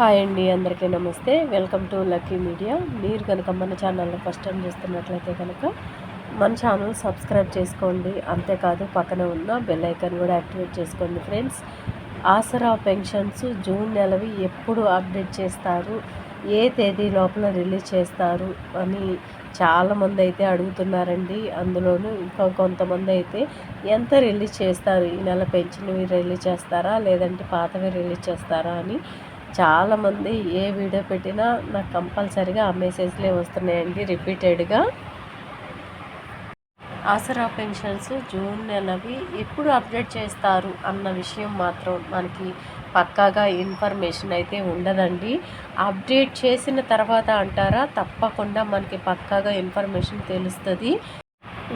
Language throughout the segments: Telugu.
హాయ్ అండి అందరికీ నమస్తే. Welcome to Lucky Media. మీరు కనుక మన ఛానల్ని ఫస్ట్ టైం చూస్తున్నట్లయితే కనుక మన ఛానల్ సబ్స్క్రైబ్ చేసుకోండి. అంతేకాదు పక్కన ఉన్న బెల్ ఐకాన్ కూడా యాక్టివేట్ చేసుకోండి ఫ్రెండ్స్. ఆసరా పెన్షన్స్ జూన్ నెలవి ఎప్పుడు అప్డేట్ చేస్తారు? ఏ తేదీ లోపల రిలీజ్ చేస్తారు? అని చాలామంది అయితే అడుగుతున్నారండి. అందులోనూ ఇంకా కొంతమంది అయితే ఎంత రిలీజ్ చేస్తారు? ఈ నెల పెన్షన్వి రిలీజ్ చేస్తారా? లేదంటే పాతవి రిలీజ్ చేస్తారా? అని చాలామంది ఏ వీడియో పెట్టినా నాకు కంపల్సరిగా ఆ మెసేజ్లే వస్తున్నాయండి రిపీటెడ్గా. ఆసరా పెన్షన్స్ జూన్ నెలవి ఎప్పుడు అప్డేట్ చేస్తారు అన్న విషయం మాత్రం మనకి పక్కాగా ఇన్ఫర్మేషన్ అయితే ఉండదండి. అప్డేట్ చేసిన తర్వాత అంటారా? తప్పకుండా మనకి పక్కాగా ఇన్ఫర్మేషన్ తెలుస్తుంది.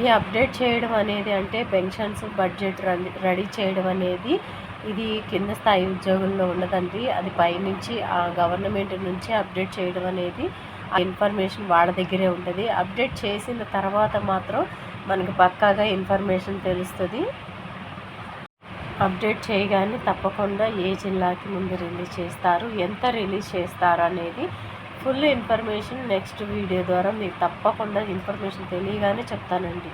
ఈ అప్డేట్ చేయడం అనేది అంటే పెన్షన్స్ బడ్జెట్ రెడీ చేయడం అనేది ఇది కింద స్థాయి ఉద్యోగుల్లో ఉన్నదండి. అది పైనుంచి ఆ గవర్నమెంట్ నుంచి అప్డేట్ చేయడం అనేది ఆ ఇన్ఫర్మేషన్ వాళ్ళ దగ్గరే ఉంటుంది. అప్డేట్ చేసిన తర్వాత మాత్రం మనకి పక్కాగా ఇన్ఫర్మేషన్ తెలుస్తుంది. అప్డేట్ చేయగానే తప్పకుండా ఏ జిల్లాకి ముందు రిలీజ్ చేస్తారు ఎంత రిలీజ్ చేస్తారు అనేది ఫుల్ ఇన్ఫర్మేషన్ నెక్స్ట్ వీడియో ద్వారా మీకు తప్పకుండా ఇన్ఫర్మేషన్ తెలియగానే చెప్తానండి.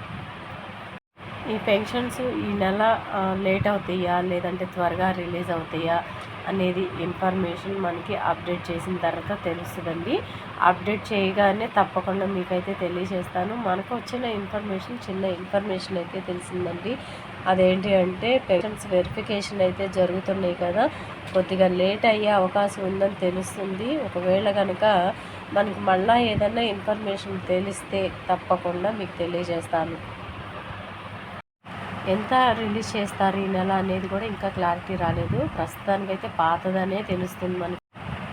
ఈ పెన్షన్స్ ఈ నెల లేట్ అవుతాయా? లేదంటే త్వరగా రిలీజ్ అవుతాయా? అనేది ఇన్ఫర్మేషన్ మనకి అప్డేట్ చేసిన తర్వాత తెలుస్తుందండి. అప్డేట్ చేయగానే తప్పకుండా మీకైతే తెలియజేస్తాను. మనకు వచ్చిన ఇన్ఫర్మేషన్ చిన్న ఇన్ఫర్మేషన్ అయితే తెలిసిందండి. అదేంటి అంటే పేషెంట్స్ వెరిఫికేషన్ అయితే జరుగుతున్నాయి కదా. కొద్దిగా లేట్ అయ్యే అవకాశం ఉందని తెలుస్తుంది. ఒకవేళ కనుక మనకి మళ్ళీ ఏదైనా ఇన్ఫర్మేషన్ తెలిస్తే తప్పకుండా మీకు తెలియజేస్తాను. ఎంత రిలీజ్ చేస్తారు ఈ నెల అనేది కూడా ఇంకా క్లారిటీ రాలేదు. ప్రస్తుతానికైతే పాతదనే తెలుస్తుంది మనకి.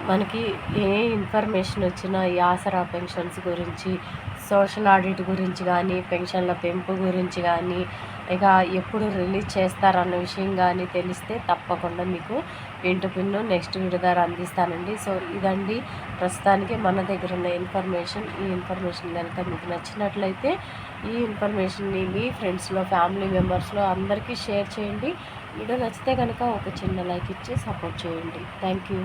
మనకి ఏ ఇన్ఫర్మేషన్ వచ్చినా ఈ ఆసరా పెన్షన్స్ గురించి సోషల్ ఆడిట్ గురించి కానీ పెన్షన్ల పెంపు గురించి కానీ ఇక ఎప్పుడు రిలీజ్ చేస్తారన్న విషయం కానీ తెలిస్తే తప్పకుండా మీకు ఇంటి పిన్ను నెక్స్ట్ విడుదల ద్వారా అందిస్తానండి. సో ఇదండి. ప్రస్తుతానికి మన దగ్గర ఉన్న ఇన్ఫర్మేషన్. ఈ ఇన్ఫర్మేషన్ కనుక మీకు నచ్చినట్లయితే ఈ ఇన్ఫర్మేషన్ని మీ ఫ్రెండ్స్లో ఫ్యామిలీ మెంబర్స్లో అందరికీ షేర్ చేయండి. వీడియో నచ్చితే కనుక ఒక చిన్న లైక్ ఇచ్చి సపోర్ట్ చేయండి. Thank you.